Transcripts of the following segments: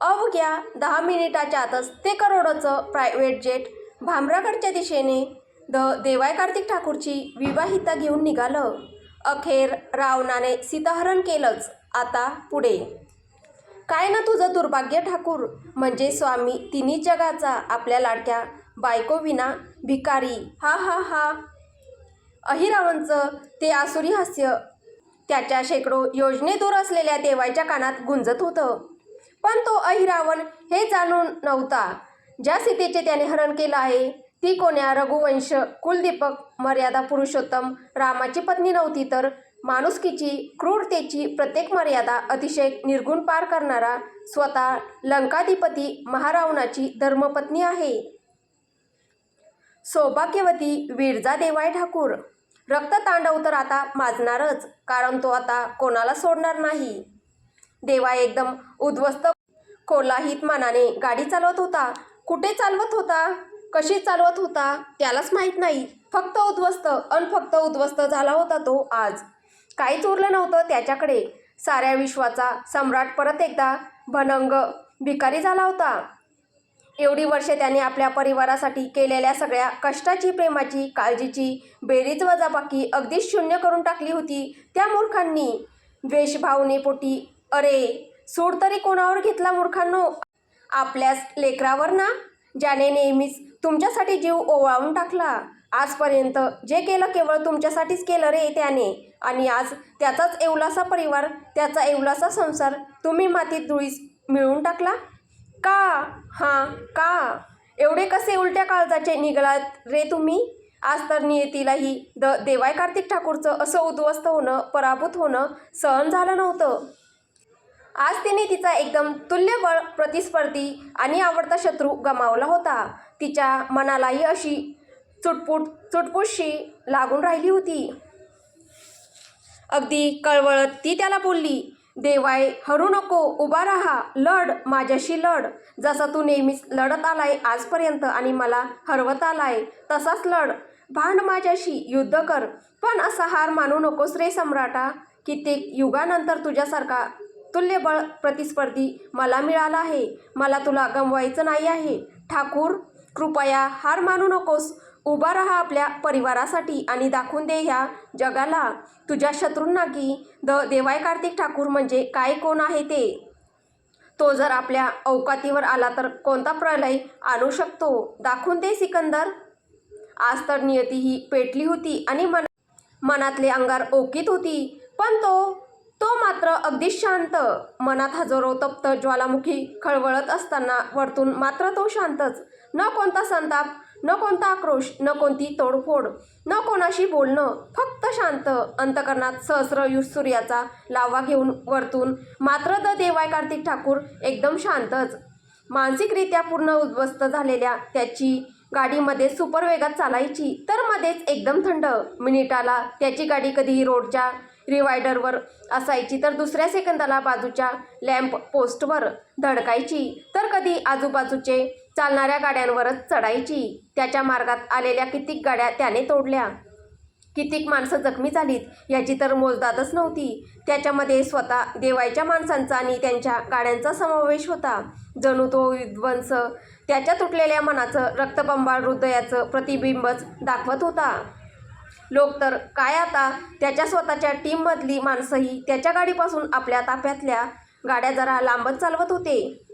अवघ्या दहा मिनिटाच्या आतच ते करोडोचं प्रायव्हेट जेट भामरागडच्या दिशेने द देवाय कार्तिक ठाकूरची विवाहिता घेऊन निघालं. अखेर रावणाने सीताहरण केलंच. आता पुढे. काय ना तुझं दुर्भाग्य ठाकूर? म्हणजे स्वामी तिन्ही जगाचा आपल्या लाडक्या बायको विना भिकारी. हा हा हा. अहिरावणचं ते आसुरी हास्य त्याच्या शेकडो योजने दूर असलेल्या देवायच्या कानात गुंजत होतं. पण तो अहिरावण हे जाणून नव्हता. ज्या सीतेचे त्याने हरण केलं आहे ती कोण्या रघुवंश कुलदीपक मर्यादा पुरुषोत्तम रामाची पत्नी नव्हती तर माणुसकीची क्रूरतेची प्रत्येक मर्यादा अतिशय निर्गुण पार करणारा स्वतः लंकाधिपती महारावणाची धर्मपत्नी आहे. सौभाग्यवती विरजा देवाय ठाकूर. रक्ततांडव तर आता माजणारच कारण तो आता कोणाला सोडणार नाही. देवा एकदम उद्ध्वस्त. कोलाहित मानाने गाडी चालवत होता. कुठे चालवत होता? कशी चालवत होता? त्यालाच माहीत नाही. फक्त उद्ध्वस्त अन फक्त उद्ध्वस्त झाला होता तो आज. काहीच उरलं नव्हतं त्याच्याकडे. साऱ्या विश्वाचा सम्राट परत एकदा भनंग भिकारी झाला होता. एवढी वर्षे त्याने आपल्या परिवारासाठी केलेल्या सगळ्या कष्टाची प्रेमाची काळजीची बेरीज वजाबाकी अगदीच शून्य करून टाकली होती त्या मूर्खांनी. द्वेषभावनेपोटी अरे सूड तरी कोणावर घेतला मूर्खांनो? आपल्याच लेकरावर ना? ज्याने नेहमीच तुमच्यासाठी जीव ओवाळून टाकला. आजपर्यंत जे केलं केवळ तुमच्यासाठीच केलं रे त्याने. आणि आज त्याचाच एवलासा परिवार त्याचा एवलासा संसार तुम्ही मातीत धुळीस मिळवून टाकला? का? हां का? एवढे कसे उलट्या काळजाचे निघालात रे तुम्ही? आज तर नियतीलाही द देवाय कार्तिक ठाकूरचं असं उद्ध्वस्त होणं पराभूत होणं सहन झालं नव्हतं. आज तिने तिचा एकदम तुल्यबळ प्रतिस्पर्धी आणि आवडता शत्रू गमावला होता. तिच्या मनालाही अशी चुटपुट चुटपुटशी लागून राहिली होती. अगदी कळवळत ती त्याला बोलली देवाय हरू नको उभा राहा लढ माझ्याशी लढ. जसा तू नेहमीच लढत आलाय आजपर्यंत आणि मला हरवत आलाय तसाच लढ. भांड माझ्याशी युद्ध कर. पण असा हार मानू नकोस रे सम्राटा. कित्येक युगानंतर तुझ्यासारखा तुल्यबळ प्रतिस्पर्धी मला मिळाला आहे. मला तुला गमवायचं नाही आहे. ठाकूर कृपया हार मानू नकोस. उभा राहा आपल्या परिवारासाठी आणि दाखवून दे ह्या जगाला. तुझ्या शत्रूंना की द देवाय कार्तिक ठाकूर म्हणजे काय कोण आहे ते? तो जर आपल्या अवकातीवर आला तर कोणता प्रलय आणू शकतो? दाखवून दे सिकंदर. आज तर नियती ही पेटली होती आणि मन मनातले अंगार ओकीत होती. पण तो तो मात्र अगदीच शांत. मनात हजारो तप्त ज्वालामुखी खळवळत असताना वरतून मात्र तो शांतच. न कोणता संताप न कोणता आक्रोश न कोणती तोडफोड न कोणाशी बोलणं फक्त शांत. अंतकरणात सहस्र यु सूर्याचा लावा घेऊन वरतून मात्र द देवाय कार्तिक ठाकूर एकदम शांतच. मानसिकरित्या पूर्ण उद्ध्वस्त झालेल्या त्याची गाडीमध्ये सुपर वेगात चालायची तर मध्येच एकदम थंड. मिनिटाला त्याची गाडी कधी रोडच्या रिवायडरवर असायची. तर दुसऱ्या सेकंदाला बाजूच्या लॅम्प पोस्टवर धडकायची. तर कधी आजूबाजूचे चालणाऱ्या गाड्यांवरच चढायची. त्याच्या मार्गात आलेल्या कित्येक गाड्या त्याने तोडल्या. कित्येक माणसं जखमी झालीत याची तर मोजदादच नव्हती. त्याच्यामध्ये स्वतः देवायच्या माणसांचा आणि त्यांच्या गाड्यांचा समावेश होता. जणू तो विध्वंस. त्याच्या तुटलेल्या मनाचं रक्तबंबाळ हृदयाचं प्रतिबिंबच दाखवत होता. लोक तर काय आता? त्याच्या स्वतःच्या टीममधली माणसंही त्याच्या गाडीपासून आपल्या ताफ्यातल्या गाड्या जरा लांबच चालवत होते.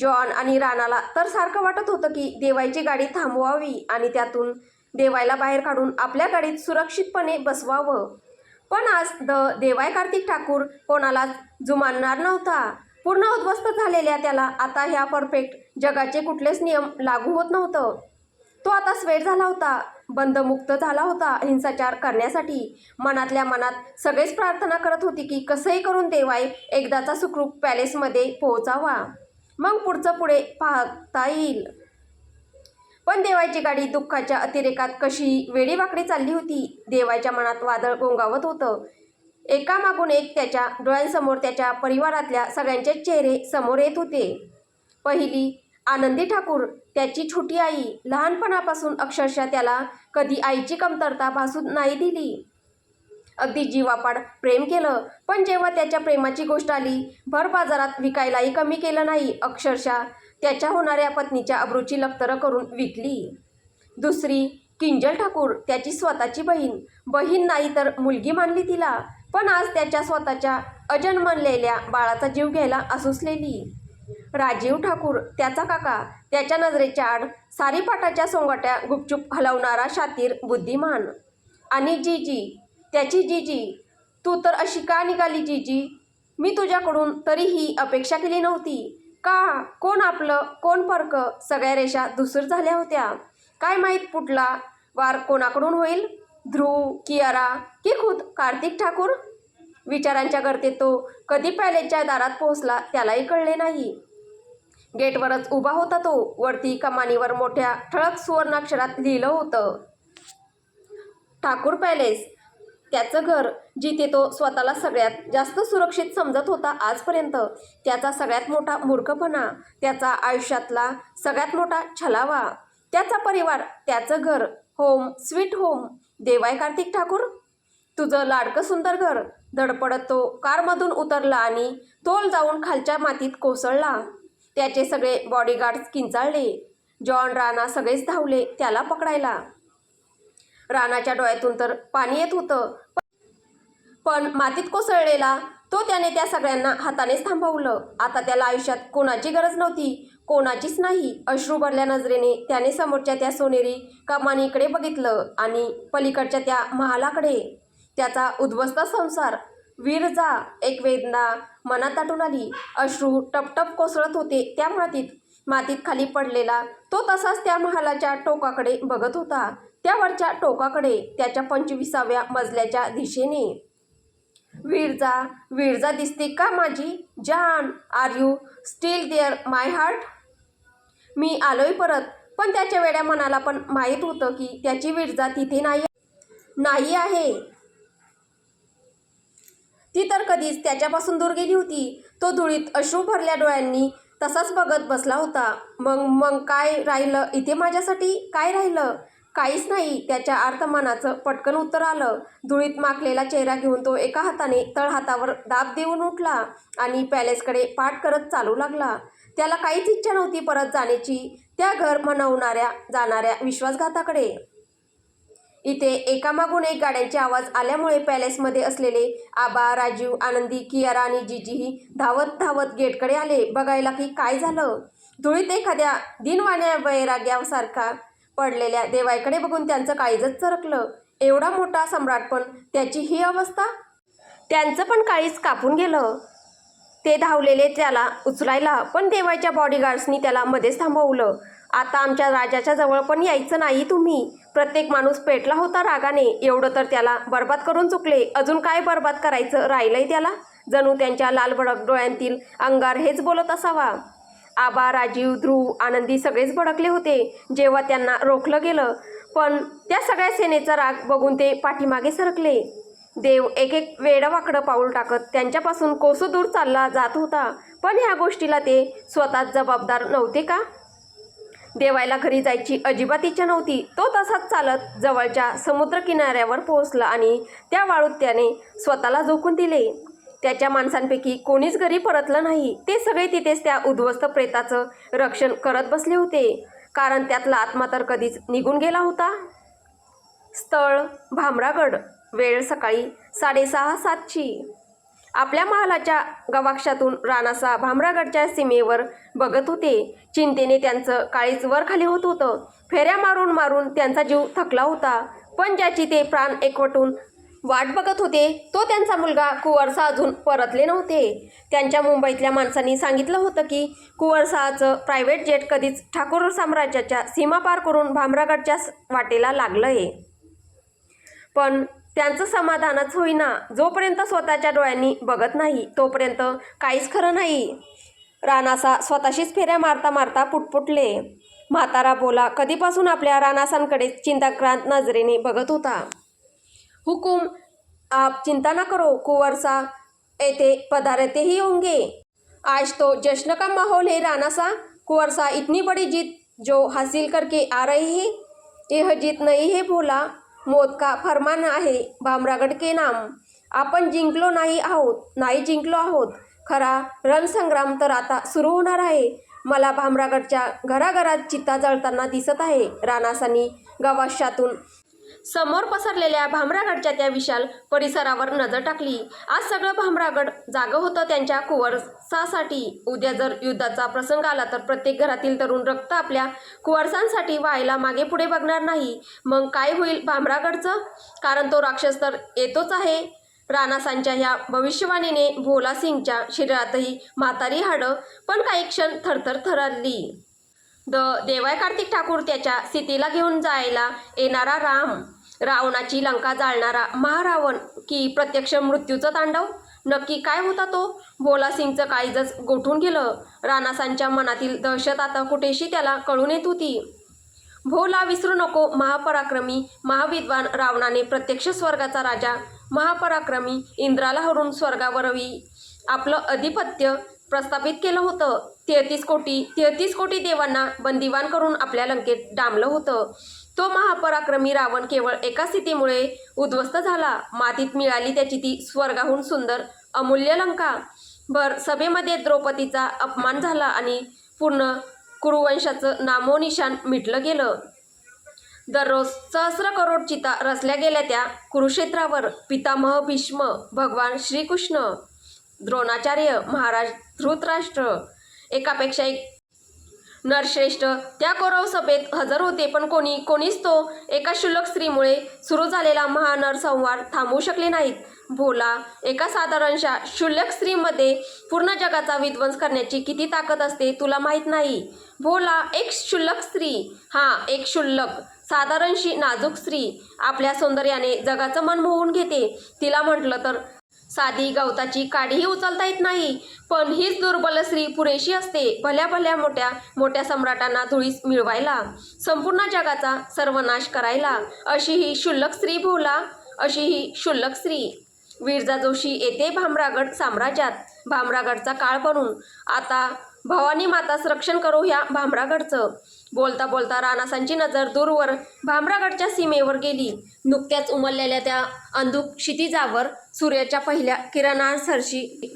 जॉन आणि राणाला तर सारखं वाटत होतं की देवायची गाडी थांबवावी आणि त्यातून देवायला बाहेर काढून आपल्या गाडीत सुरक्षितपणे बसवावं. पण आज द देवाय कार्तिक ठाकूर कोणालाच जुमानणार नव्हता. पूर्ण उद्ध्वस्त झालेल्या त्याला आता ह्या परफेक्ट जगाचे कुठलेच नियम लागू होत नव्हतं. तो आता स्वेट झाला होता. बंदमुक्त झाला होता हिंसाचार करण्यासाठी. मनातल्या मनात सगळेच प्रार्थना करत होती की कसंही करून देवाई एकदाचा सुखरूप पॅलेसमध्ये पोहोचावा. मग पुढचं पुढे पाहता येईल. पण देवाची गाडी दुःखाच्या अतिरेकात कशी वेडीवाकडी चालली होती देवाच्या मनात वादळ गोंगावत होतं. एकामागून एक त्याच्या डोळ्यांसमोर त्याच्या परिवारातल्या सगळ्यांचे चेहरे समोर येत होते. पहिली आनंदी ठाकूर त्याची छोटी आई लहानपणापासून अक्षरशः त्याला कधी आईची कमतरता भासू नाही दिली. अगदी जीवापाड प्रेम केलं पण जेव्हा त्याच्या प्रेमाची गोष्ट आली भर बाजारात विकायलाही कमी केलं नाही अक्षरशः त्याच्या होणाऱ्या पत्नीच्या अब्रूची लक्तरं करून विकली. दुसरी किंजल ठाकूर त्याची स्वतःची बहीण. बहीण नाही तर मुलगी मानली तिला पण आज त्याच्या स्वतःच्या अजन्मलेल्या बाळाचा जीव घ्यायला असुसलेली. राजीव ठाकूर त्याचा काका त्याच्या नजरेच्या आड सारीपाटाच्या सोंगाट्या गुपचूप हलवणारा शातीर बुद्धिमान. आणि जीजी त्याची जीजी तू तर अशी का निघाली जीजी? मी तुझ्याकडून तरीही अपेक्षा केली नव्हती. का? कोण आपलं? कोण परक? सगळ्या रेषा दुसर झाल्या होत्या. काय माहीत पुढला वार कोणाकडून होईल? ध्रुव कियारा की खुद कार्तिक ठाकूर? विचारांच्या गर्तेत तो कधी पॅलेसच्या दारात पोहोचला त्यालाही कळले नाही. गेटवरच उभा होता तो. वरती कमानीवर मोठ्या ठळक सुवर्णाक्षरात लिहिलं होतं. ठाकूर पॅलेस. त्याचं घर जिथे तो स्वतःला सगळ्यात जास्त सुरक्षित समजत होता आजपर्यंत त्याचा सगळ्यात मोठा मूर्खपणा त्याचा आयुष्यातला सगळ्यात मोठा छलावा त्याचा परिवार त्याचं घर होम स्वीट होम. देवाय कार्तिक ठाकूर? तुझं लाडकं सुंदर घर. धडपडत तो कारमधून उतरला आणि तोल जाऊन खालच्या मातीत कोसळला. त्याचे सगळे बॉडीगार्ड्स किंचाळले. जॉन राणा सगळेच धावले त्याला पकडायला. राणाच्या डोळ्यातून तर पाणी येत होतं. पण मातीत कोसळलेला तो त्याने त्या सगळ्यांना हातानेच थांबवलं. आता त्याला आयुष्यात कोणाची गरज नव्हती कोणाचीच नाही. अश्रू भरल्या नजरेने त्याने समोरच्या त्या सोनेरी कमानीकडे बघितलं आणि पलीकडच्या त्या महालाकडे. त्याचा उद्ध्वस्त संसार. वीर जा एक वेदना मनात आठवून आली. अश्रू टपटप कोसळत होते त्या मातीत. मातीत खाली पडलेला तो तसाच त्या महालाच्या टोकाकडे बघत होता. त्यावरच्या टोकाकडे त्याच्या पंचविसाव्या मजल्याच्या दिशेने. विरजा विरजा दिसते का माझी? जान are you still there my heart मी आलोय परत. पण त्याच्या वेड्या मनाला पण माहीत होतं की त्याची विरजा तिथे नाही नाही आहे. ती तर कधीच त्याच्यापासून दूर गेली होती. तो धुळीत अश्रू भरल्या डोळ्यांनी तसाच बघत बसला होता. मग मग काय राहिलं इथे माझ्यासाठी? काय राहिलं? काहीच नाही. त्याच्या आर्तमानाचं पटकन उत्तर आलं. धुळीत माखलेला चेहरा घेऊन तो एका हाताने तळहातावर दाब देऊन उठला आणि पॅलेसकडे पाठ करत चालू लागला. त्याला काहीच इच्छा नव्हती परत जाण्याची. त्या घर म्हणवणाऱ्या जाणाऱ्या विश्वासघाताकडे. इथे एकामागून एक गाड्यांचे आवाज आल्यामुळे पॅलेसमध्ये असलेले आबा राजीव आनंदी कियारा आणि जीजीही धावत धावत गेटकडे आले. बघायला की काय झालं? धुळीत एखाद्या दिनवाण्या वैराग्यासारखा पडलेल्या देवाईकडे बघून त्यांचं काळीजच चरकलं. एवढा मोठा सम्राट पण त्याची ही अवस्था? त्यांचं पण काळीज कापून गेलं. ते धावलेले त्याला उचलायला पण देवाच्या बॉडीगार्ड्सनी त्याला मध्येच थांबवलं. आता आमच्या राजाच्या जवळ पण यायचं नाही तुम्ही. प्रत्येक माणूस पेटला होता रागाने. एवढं तर त्याला बर्बाद करून चुकले. अजून काय बर्बाद करायचं? राहिलंय त्याला? जणू त्यांच्या लालभडक डोळ्यांतील अंगार हेच बोलत असावा. आबा राजीव ध्रुव आनंदी सगळेच भडकले होते. जेव्हा त्यांना रोखलं गेलं. पण त्या सगळ्या सेनेचा राग बघून ते पाठीमागे सरकले. देव एक एक वेडवाकडं पाऊल टाकत त्यांच्यापासून कोसो दूर चालला जात होता. पण ह्या गोष्टीला ते स्वतःच जबाबदार नव्हते का? देवायला घरी जायची अजिबात इच्छा नव्हती. तो तसाच चालत जवळच्या समुद्रकिनाऱ्यावर पोहोचला आणि त्या वाळूत त्याने स्वतःला झोकून दिले. त्याच्या माणसांपैकी कोणीच घरी परतलं नाही. ते सगळे तिथेच त्या उद्ध्वस्त प्रेताचं रक्षण करत बसले होते. कारण त्यातला आत्मा तर कधीच निघून गेला होता. स्थळ भामरागड वेळ सकाळी साडेसहा सातची. आपल्या महालाच्या गवाक्षातून राणासा भामरागडच्या सीमेवर बघत होते. चिंतेने त्यांचं काळीच वर खाली होत होतं. फेऱ्या मारून मारून त्यांचा जीव थकला होता. पण ज्याची ते प्राण एकवटून वाट बघत होते तो त्यांचा मुलगा कुवरसा अजून परतले नव्हते. त्यांच्या मुंबईतल्या माणसांनी सांगितलं होतं की कुवरसाचं प्रायव्हेट जेट कधीच ठाकूर साम्राज्याच्या सीमा पार करून भामरागडच्या वाटेला लागलं आहे पण त्यांचं समाधानच होईना. जोपर्यंत स्वतःच्या डोळ्यांनी बघत नाही तोपर्यंत काहीच खरं नाही. रानासा स्वतःशीच फेऱ्या मारता मारता पुटपुटले. म्हातारा बोला कधीपासून आपल्या रानासांकडे चिंताक्रांत नजरेने बघत होता? हुकुम आप चिंता ना करो कुंवरसा. येते पधारते ही होंगे. आज तो जश्न का माहौल है रानासा? कुवरसा कुंवरसा इतनी बड़ी जीत जो हासिल करके आ रही है यह जीत नहीं है भोला. मौत का फरमान आहे. भामरागड के नाम. आपण जिंकलो नाही आहोत नाही जिंकलो आहोत. खरा रणसंग्राम तर आता सुरू होणार आहे. मला भामरागडच्या घराघरात चित्ता जळताना दिसत आहे. राणासानी गवाशातून समोर पसरलेल्या भामरागडच्या त्या विशाल परिसरावर नजर टाकली. आज सगळं भामरागड जागं होतं त्यांच्या कुवारसासाठी. उद्या जर युद्धाचा प्रसंग आला तर प्रत्येक घरातील तरुण रक्त आपल्या कुवारसांसाठी व्हायला मागे पुढे बघणार नाही. मग काय होईल भामरागडचं? कारण तो राक्षस तर येतोच आहे. राणासांच्या ह्या भविष्यवाणीने भोला सिंगच्या शरीरातही म्हातारी हाडं पण काही क्षण थरथर थरारली. द देवाय कार्तिक ठाकूर त्याच्या सीतेला घेऊन जायला येणारा राम. रावणाची लंका जाळणारा महारावण की प्रत्यक्ष मृत्यूचं तांडव? नक्की काय होता तो? भोला सिंगचं काळीजच गोठून गेलं. राणासांच्या मनातील दहशत आता कुठेशी त्याला कळून येत होती? भोला विसरू नको महापराक्रमी महाविद्वान रावणाने प्रत्यक्ष स्वर्गाचा राजा महापराक्रमी इंद्राला हरून स्वर्गावरवी आपलं अधिपत्य प्रस्थापित केलं होतं. तेहतीस कोटी तेहतीस कोटी देवांना बंदिवान करून आपल्या लंकेत डांबलं होतं. तो महापराक्रमी रावण केवळ एका स्थितीमुळे उद्ध्वस्त झाला. मातीत मिळाली त्याची ती स्वर्गाहून सुंदर अमूल्य लंका. भर सभेमध्ये द्रौपदीचा अपमान झाला आणि पूर्ण कुरुवंशाचं नामोनिशान मिटलं गेलं. दररोज सहस्र करोड चिता रचल्या गेल्या त्या कुरुक्षेत्रावर. पितामह भीष्म भगवान श्रीकृष्ण द्रोणाचार्य महाराज धृतराष्ट्र. एकापेक्षा एक नरश्रेष्ठ. त्या कौरव सभेत हजर होते पण कोणी कोणीच तो एका क्षुल्लक स्त्रीमुळे सुरू झालेला महानर संवाद थांबवू शकले नाहीत. भोला एका साधारणशा क्षुल्लक स्त्रीमध्ये पूर्ण जगाचा विध्वंस करण्याची किती ताकद असते तुला माहीत नाही? भोला एक क्षुल्लक स्त्री. हा एक क्षुल्लक साधारणशी नाजूक स्त्री. आपल्या सौंदर्याने जगाचं मन मोहून घेते. तिला म्हटलं तर साधी गवताची काडीही उचलता येत नाही. पण हीच दुर्बल स्त्री पुरेशी असते. भल्या भल्या मोठ्या मोठ्या सम्राटांना धुळीस मिळवायला संपूर्ण जगाचा सर्वनाश करायला. अशी ही क्षुल्लक स्त्री भोला अशी ही क्षुल्लक स्त्री. विरजा जोशी येते भामरागड साम्राज्यात. भामरागडचा काळ बनून आता भवानी माताच रक्षण करू ह्या भामरागडचं. बोलता बोलता राणासांची नजर दूरवर भामरागडच्या सीमेवर गेली. नुकत्याच उमललेल्या त्या अंधुक क्षितिजावर सूर्याच्या पहिल्या किरणांसरशी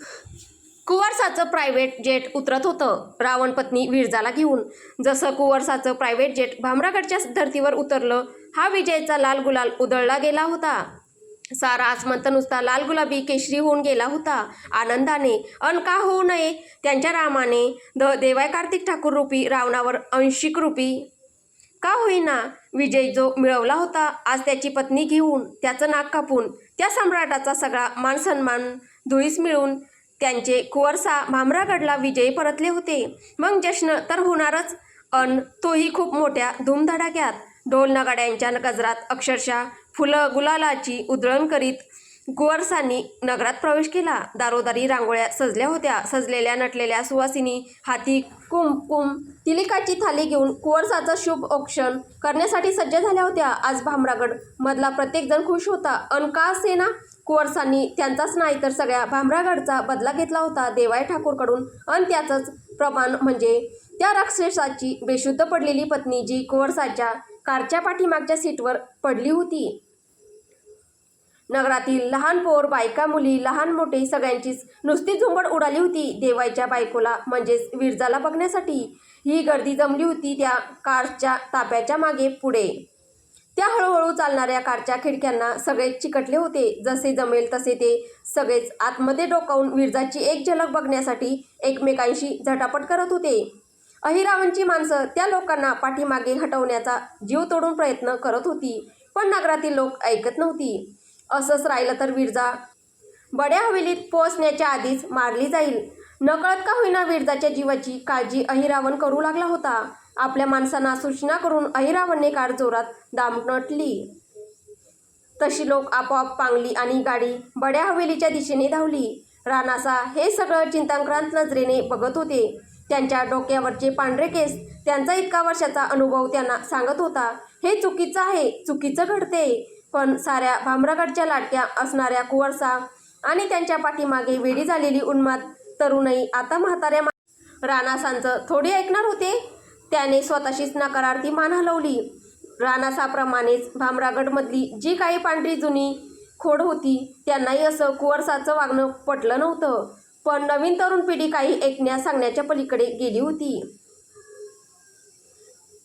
कुवारसाचं प्रायव्हेट जेट उतरत होतं. रावण पत्नी विरजाला घेऊन जसं कुवारसाचं प्रायव्हेट जेट भामरागडच्या धर्तीवर उतरलं हा विजयचा लाल गुलाल उधळला गेला होता. सारा आसमंत नुसता लाल गुलाबी केशरी होऊन गेला होता. आनंदाने अन का होऊ नये? त्यांच्या रामाने द देवाय कार्तिक ठाकूर रूपी रावणावर अंशिक रूपी. का होईना? विजय जो मिळवला होता आज त्याची पत्नी घेऊन त्याचं नाक कापून त्या सम्राटाचा सगळा मानसन्मान धुळीस मिळून त्यांचे कुवरसा भामरागडला विजयी परतले होते. मग जश्न तर होणारच अन तोही खूप मोठ्या धूमधडाक्यात. ढोल नगाड्यांच्या गजरात अक्षरशः फुलं गुलालाची उधळण करीत कुवरसांनी नगरात प्रवेश केला. दारोदारी रांगोळ्या सजल्या होत्या. सजलेल्या नटलेल्या सुवासिनी हाती कुमकुम तिलिकाची थाली घेऊन कुवरसाचं शुभ औक्षण करण्यासाठी सज्ज झाल्या होत्या. आज भामरागड मधला प्रत्येकजण खुश होता. अन का असे कुवरसांनी त्यांचाच नाही तर सगळ्या भामरागडचा बदला घेतला होता. देवाय ठाकूरकडून अन त्याचंच प्रमाण म्हणजे त्या राक्षसाची बेशुद्ध पडलेली पत्नी जी कुवरसाच्या कारच्या पाठीमागच्या सीटवर पडली होती. नगरातील लहान पोर बायका मुली लहान मोठे सगळ्यांचीच नुसती झुंबड उडाली होती देवायच्या बायकोला म्हणजेच विरजाला बघण्यासाठी. ही गर्दी जमली होती त्या कारच्या ताप्याच्या मागे पुढे. त्या हळूहळू चालणाऱ्या कारच्या खिडक्यांना सगळेच चिकटले होते. जसे जमेल तसे ते सगळेच आतमध्ये डोकावून विरजाची एक झलक बघण्यासाठी एकमेकांशी झटापट करत होते. अहिरावणची माणसं त्या लोकांना पाठीमागे हटवण्याचा जीव तोडून प्रयत्न करत होती पण नगरातील लोक ऐकत नव्हती. असंच राहिलं तर विरजा. बड्या हवेलीत पोहोचण्याच्या आधीच मारली जाईल. नकळत का होईना विरजाच्या जीवाची काळजी अहिरावण करू लागला होता. आपल्या माणसांना सूचना करून अहिरावणने कार जोरात दामटली. तशी लोक आपोआप पांगली आणि गाडी बड्या हवेलीच्या दिशेने धावली. रानासा हे सगळं चिंताक्रांत नजरेने बघत होते. त्यांच्या डोक्यावरचे पांढरे केस त्यांचा इतका वर्षाचा अनुभव त्यांना सांगत होता. हे चुकीचं आहे चुकीचं घडते. पण साऱ्या भामरागडच्या लाटक्या असणाऱ्या कुवरसा आणि त्यांच्या पाठीमागे वेडी झालेली उन्माद तरुणही आता म्हाताऱ्या राणासांचं थोडी ऐकणार होते? त्याने स्वतःशीच नकारार्थी मान हलवली. राणासाप्रमाणेच भामरागडमधली जी काही पांढरी जुनी खोड होती त्यांनाही असं कुवरसाचं वागणं पटलं नव्हतं. पण नवीन तरुण पिढी काही ऐकण्या सांगण्याच्या पलीकडे गेली होती.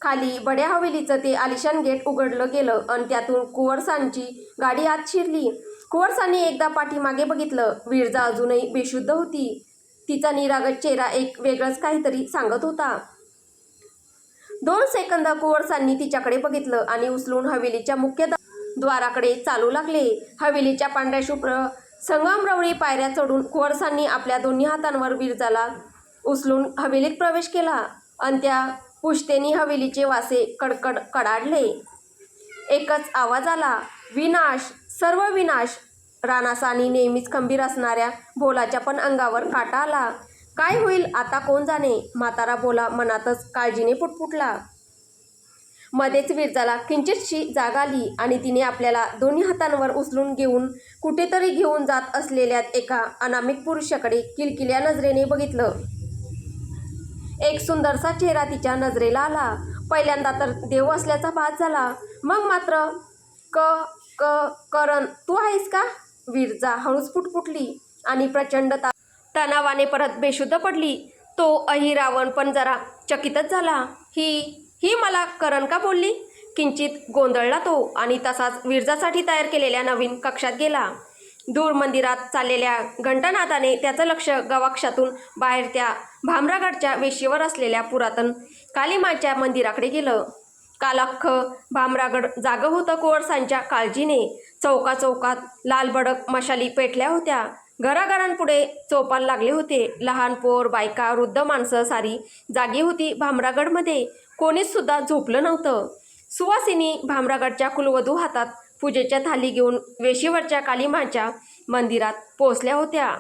खाली बड्या हवेलीचं ते आलिशान गेट उघडलं गेलं आणि त्यातून कुवरसांची गाडी आत शिरली. कुवरसांनी एकदा पाठीमागे बघितलं विरजा अजूनही बेशुद्ध होती. तिचा निरागत चेहरा एक वेगळंच काहीतरी सांगत होता. दोन सेकंद कुवरसांनी तिच्याकडे बघितलं आणि उचलून हवेलीच्या मुख्य द्वाराकडे चालू लागले. हवेलीच्या पांढऱ्या शुभ्र संगमरवळी पायऱ्या चढून कुवरसांनी आपल्या दोन्ही हातांवर विरजाला उचलून हवेलीत प्रवेश केला. आणि त्या पुश्तेनी हवेलीचे वासे कडकड कडाडले. एकच आवाज आला विनाश सर्व विनाश. रानासानी नेहमीच खंबीर असणाऱ्या भोलाच्या पण अंगावर काटा आला. काय होईल आता कोण जाणे? म्हातारा बोला मनातच काळजीने पुटपुटला. मध्येच विरजाला किंचितशी जाग आली आणि तिने आपल्याला दोन्ही हातांवर उचलून घेऊन कुठेतरी घेऊन जात असलेल्या एका अनामिक पुरुषाकडे किलकिल्या नजरेने बघितलं. एक सुंदरसा चेहरा तिच्या नजरेला आला. पहिल्यांदा तर देव असल्याचा भास झाला. मग मात्र क क करण तू आहेस का? विरजा हळूच फुटफुटली आणि प्रचंड ता तणावाने परत बेशुद्ध पडली. तो अहिरावण पण जरा चकितच झाला. ही ही मला करण का बोलली? किंचित गोंधळला तो आणि तसाच विरजासाठी तयार केलेल्या नवीन कक्षात गेला. दूर मंदिरात चाललेल्या घंटानाथाने त्याचं लक्ष गवाक्षातून बाहेर त्या भामरागडच्या वेशीवर असलेल्या पुरातन कालीमाच्या मंदिराकडे गेलं. काल अख्खं भामरागड जागं होतं कोळसांच्या काळजीने. चौका चौकात लालबडक मशाली पेटल्या होत्या. घराघरांपुढे चोपाल लागले होते. लहान पोर बायका वृद्ध माणसं सारी जागी होती भामरागडमध्ये. कोणीच सुद्धा झोपलं नव्हतं. सुवासिनी भामरागडच्या कुलवधू हातात पूजेच्या थाली घेऊन वेशीवरच्या कालिमाच्या मंदिरात पोचल्या होत्या.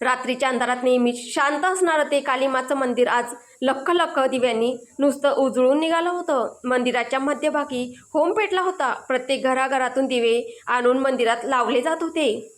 रात्रीच्या अंधारात नेहमीच शांत असणारं ते कालिमाचं मंदिर आज लख लख दिव्यांनी नुसतं उजळून निघालं होतं. मंदिराच्या मध्यभागी होम पेटला होता. प्रत्येक घराघरातून दिवे आणून मंदिरात लावले जात होते.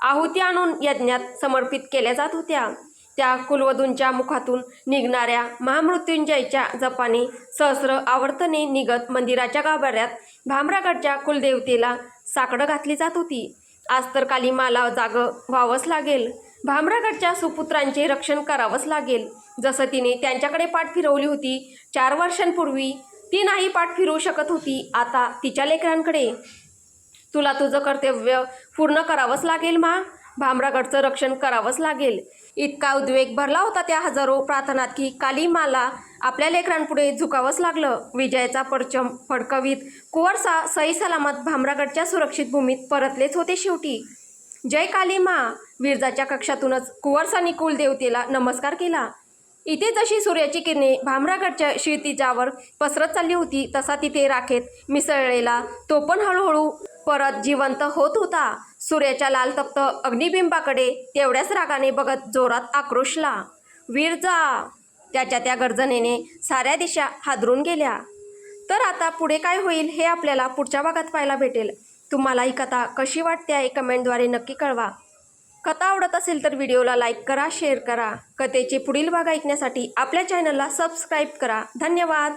आहुती आणून यज्ञात समर्पित केल्या जात होत्या. त्या कुलवधूंच्या मुखातून निघणाऱ्या महामृत्युंजयच्या जपाने सहस्र आवर्तने निघत मंदिराच्या गाभाऱ्यात भामरागडच्या कुलदेवतेला साकडं घातली जात होती. आज तर कालिमाला जागं व्हावंच लागेल. भामरागडच्या सुपुत्रांचे रक्षण करावंच लागेल. जसं तिने त्यांच्याकडे पाठ फिरवली होती चार वर्षांपूर्वी ती नाही पाठ फिरवू शकत होती आता तिच्या लेकरांकडे. तुला तुझं कर्तव्य पूर्ण करावंच लागेल मा. भामरागडचं रक्षण करावंच लागेल. इतका उद्वेग भरला होता त्या हजारो प्रार्थनात की कालीमाला आपल्या लेकरांपुढे झुकावंच लागलं. विजयाचा परचम फडकवीत कुंवरसा सई सलामत भामरागडच्या सुरक्षित भूमीत परतलेच होते शेवटी. जय कालीमा! विरजाच्या कक्षातूनच कुवरसानी कुलदेवतेला नमस्कार केला. इथे जशी सूर्याची किरणे भामरागडच्या शिळतीजावर पसरत चालली होती तसा तिथे राखेत मिसळलेला तो पण हळूहळू परत जिवंत होत होता. सूर्याच्या लाल तप्त अग्निबिंबाकडे तेवढ्याच रागाने बघत जोरात आक्रोशला वीर जा. त्याच्या त्या गर्जनेने साऱ्या दिशा हादरून गेल्या. तर आता पुढे काय होईल हे आपल्याला पुढच्या भागात पाहायला भेटेल. तुम्हाला ही कथा कशी वाटते आहे कमेंटद्वारे नक्की कळवा. कथा आवडत असेल तर व्हिडिओला लाईक करा शेअर करा. कथेचे पुढील भाग ऐकण्यासाठी आपल्या चॅनलला सबस्क्राईब करा. धन्यवाद.